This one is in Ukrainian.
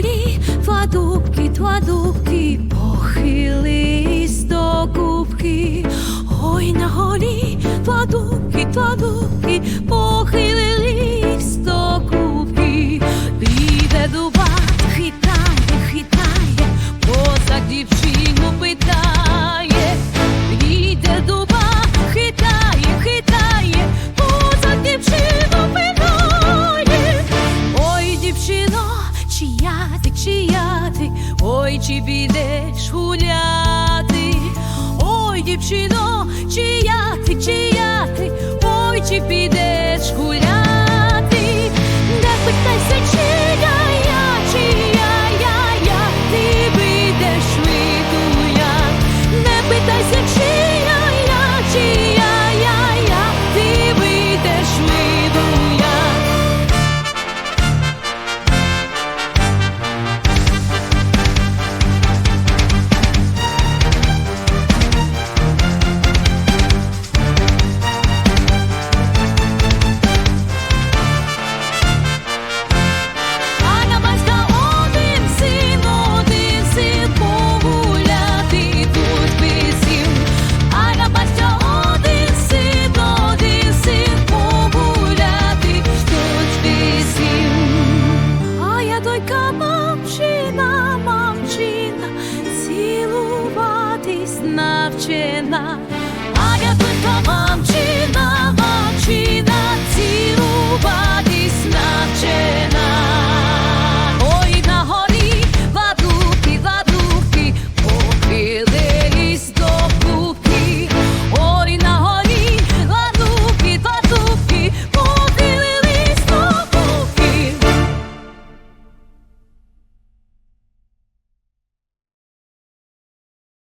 долоні, тва-дубки, тва-дубки, похились до кубки, ой на голі, тва-дубки, тва-дубки, похились до кубки, піде дуба. знати, чия ти, ой, чи підеш гуляти, ой, дівчино, чия ти, чия ти, ой, чи підеш. 却那